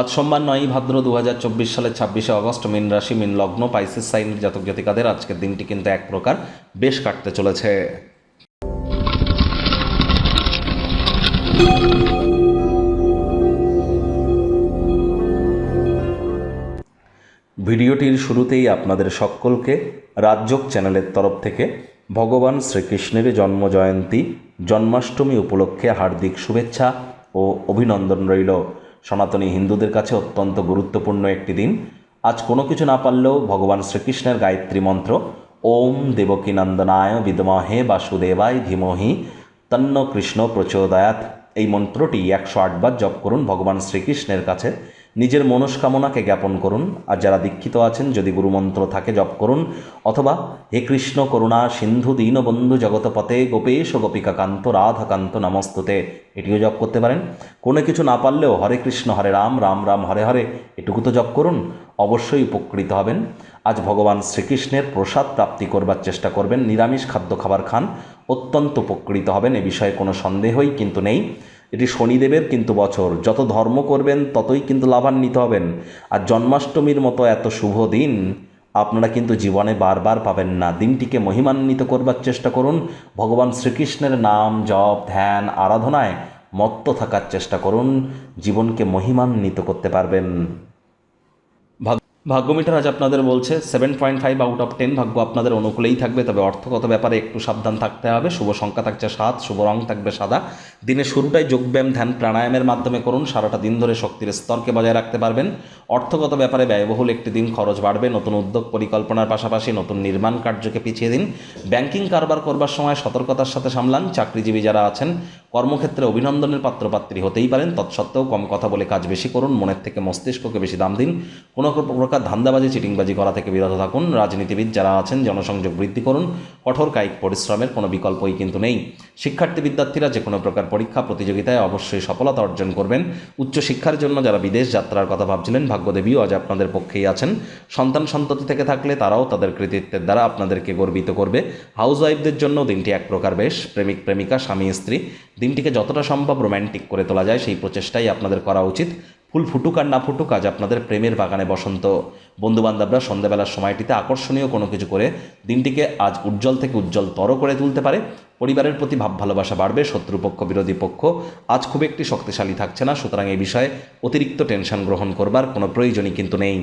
আজ সোমবার নয়ই ভাদ্র দু হাজার চব্বিশ সালের ছাব্বিশে অগস্ট মিন রাশি, মিন লগ্ন, পাইসিস সাইনের জাতক জাতিকাদের আজকের দিনটি কিন্তু এক প্রকার বেশ কাটতে চলেছে। ভিডিওটির শুরুতেই আপনাদের সকলকে রাজযোগ চ্যানেলের তরফ থেকে ভগবান শ্রীকৃষ্ণের জন্মজয়ন্তী জন্মাষ্টমী উপলক্ষে হার্দিক শুভেচ্ছা ও অভিনন্দন রইল। সনাতনী হিন্দুদের কাছে অত্যন্ত গুরুত্বপূর্ণ একটি দিন। আজ কোনো কিছু না পারলেও ভগবান শ্রীকৃষ্ণের গায়ত্রী মন্ত্র, ওম দেবকী নন্দনায় বিদমহে বাসুদেবায় ধীমহি তন্ন কৃষ্ণ প্রচোদয়াত এই মন্ত্রটি একশো আটবার জপ করুন ভগবান শ্রীকৃষ্ণের কাছে। নিজের মনস্কামনাকে জ্ঞাপন করুন। আর যারা দীক্ষিত আছেন, যদি গুরুমন্ত্র থাকে, জপ করুন। অথবা, হে কৃষ্ণ করুণা, সিন্ধু দীনবন্ধু জগতপতে গোপেশ গোপিকা কান্ত রাধাকান্ত নমস্তুতে। এটিও জপ করতে পারেন। কোনো কিছু না পারলেও হরে কৃষ্ণ, হরে রাম রাম রাম, হরে হরে, এটুকু তো জপ করুন। অবশ্যই উপকৃত হবেন। আজ ভগবান শ্রীকৃষ্ণের প্রসাদ প্রাপ্তি করবার চেষ্টা করবেন। নিরামিষ খাদ্য খাবার খান। অত্যন্ত উপকৃত হবেন। এ বিষয়ে কোনো সন্দেহই কিন্তু নেই। এটি শনিদেবের কিন্তু বছর। যত ধর্ম করবেন, ততই কিন্তু লাভান্বিত হবেন। আর জন্মাষ্টমীর মতো এত শুভ দিন আপনারা কিন্তু জীবনে বারবার পাবেন না। দিনটিকে মহিমান্বিত করবার চেষ্টা করুন। ভগবান শ্রীকৃষ্ণের নাম জপ, ধ্যান, আরাধনায় মত্ত থাকার চেষ্টা করুন। জীবনকে মহিমান্বিত করতে পারবেন। ভাগ্যমিটার আজ আপনাদের বলছে seven point five out of ten ভাগ্য আপনাদের অনুকূলেই থাকবে, তবে অর্থগত ব্যাপারে একটু সাবধান থাকতে হবে। শুভ সংখ্যা থাকছে সাত, শুভ রং থাকবে সাদা। দিনের শুরুটাই যোগব্যায়াম, ধ্যান, প্রাণায়ামের মাধ্যমে করুন, সারাটা দিন ধরে শক্তির স্তরকে বজায় রাখতে পারবেন। অর্থগত ব্যাপারে ব্যয়বহুল একটি দিন, খরচ বাড়বে, নতুন উদ্যোগ পরিকল্পনার পাশাপাশি নতুন নির্মাণ কার্যকে পিছিয়ে দিন। ব্যাংকিং কারবার করবার সময় সতর্কতার সাথে সামলান, চাকরিজীবী যারা আছেন কর্মক্ষেত্রে অভিনন্দনের পাত্রপাত্রী হতেই পারেন। তৎসত্ত্বেও কম কথা বলে কাজ বেশি করুন, মনের থেকে মস্তিষ্ককে বেশি দাম দিন। কোনো প্রকার ধান্দাবাজি, চিটিংবাজি করা থেকে বিরত থাকুন। রাজনীতিবিদ যারা আছেন, জনসংযোগ বৃদ্ধি করুন। কঠোর কায়িক পরিশ্রমের কোনো বিকল্পই কিন্তু নেই। শিক্ষার্থী বিদ্যার্থীরা যে কোনো প্রকার পরীক্ষা, প্রতিযোগিতায় অবশ্যই সফলতা অর্জন করবেন। উচ্চশিক্ষার জন্য যারা বিদেশ যাত্রার কথা ভাবছিলেন, ভাগ্যদেবীও আজ আপনাদের পক্ষেই আছেন। সন্তান সন্ততি থেকে থাকলে তারাও তাদের কৃতিত্বের দ্বারা আপনাদেরকে গর্বিত করবে। হাউস ওয়াইফদের জন্য দিনটি এক প্রকার বেশ। প্রেমিক, প্রেমিকা, স্বামী, স্ত্রী দিনটিকে যতটা সম্ভব রোম্যান্টিক করে তোলা যায়, সেই প্রচেষ্টাই আপনাদের করা উচিত। ফুল ফুটুক আর না ফুটুক, আজ আপনাদের প্রেমের বাগানে বসন্ত। বন্ধুবান্ধবরা সন্ধ্যাবেলার সময়টিতে আকর্ষণীয় কোনো কিছু করে, দিনটিকে আজ উজ্জ্বল থেকে উজ্জ্বলতর করে তুলতে পারে। পরিবারের প্রতি ভাব ভালোবাসা বাড়বে, শত্রুপক্ষ, বিরোধী পক্ষ। আজ খুব একটি শক্তিশালী থাকছে না, সুতরাং এই বিষয়ে অতিরিক্ত টেনশন গ্রহণ করবার কোনো প্রয়োজনই কিন্তু নেই।